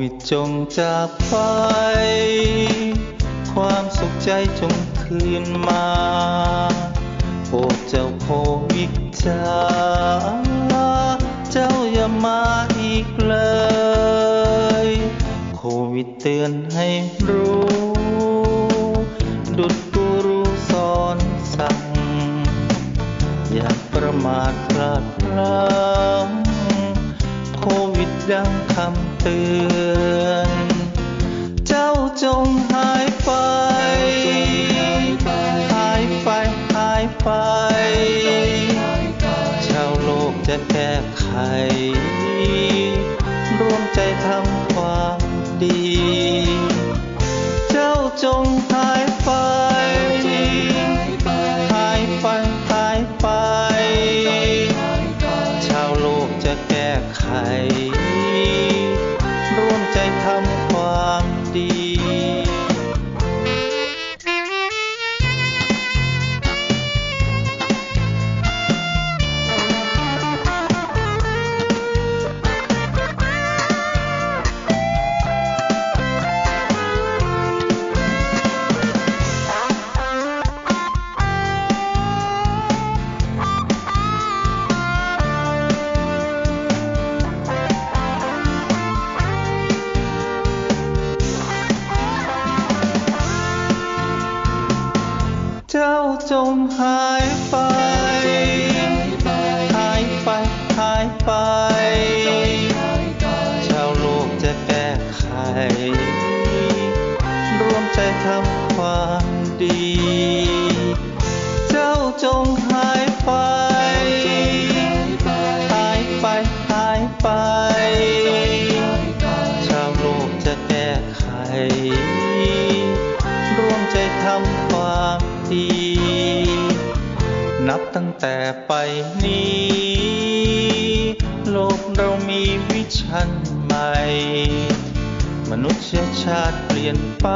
วิดจงจากไป ความสุขใจจงคืนมาโปรดเจ้าโควิดจ้าเจ้าอย่ามาอีกเลย โควิดเตือนให้รู้ ดุดกูรู้สอนสั่ง อย่าประมาทพลาดพลั้งโควิ ดังคำเตือน เจ้าจงหายไป หายไป หายไป ชาวโลกจะแก้ไข ร่วมใจทำความดี เจ้าจงหายไป หายไป หายไป ชาวโลกจะแก้ไข จ้าจงหายไป หายไป หายไป ชาวโลกจะแก้ไขร่วมใจทำความดี เจ้าจงหายไป หายไป หายไป ชาวโลกจะแก้ไขร่วมใจทำความ ดีนับตั้งแต่ไปนี้ โลกเรามีวิชันใหม่ มนุษยชาติเปลี่ยนไป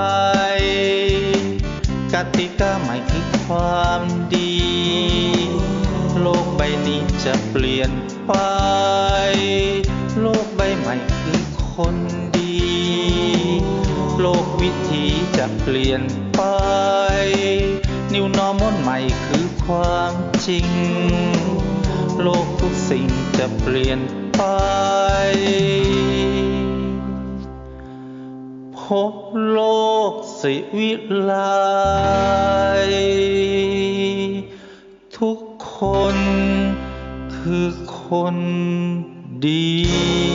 กติกาใหม่คือความดี โลกใบนี้จะเปลี่ยนไป โลกใบใหม่คือคนดี โลกวิถีจะเปลี่ยน นิวนอมนใหม่คือความจริง โลกทุกสิ่งจะเปลี่ยนไป พบโลกสิวิไลทุกคนคือคนดี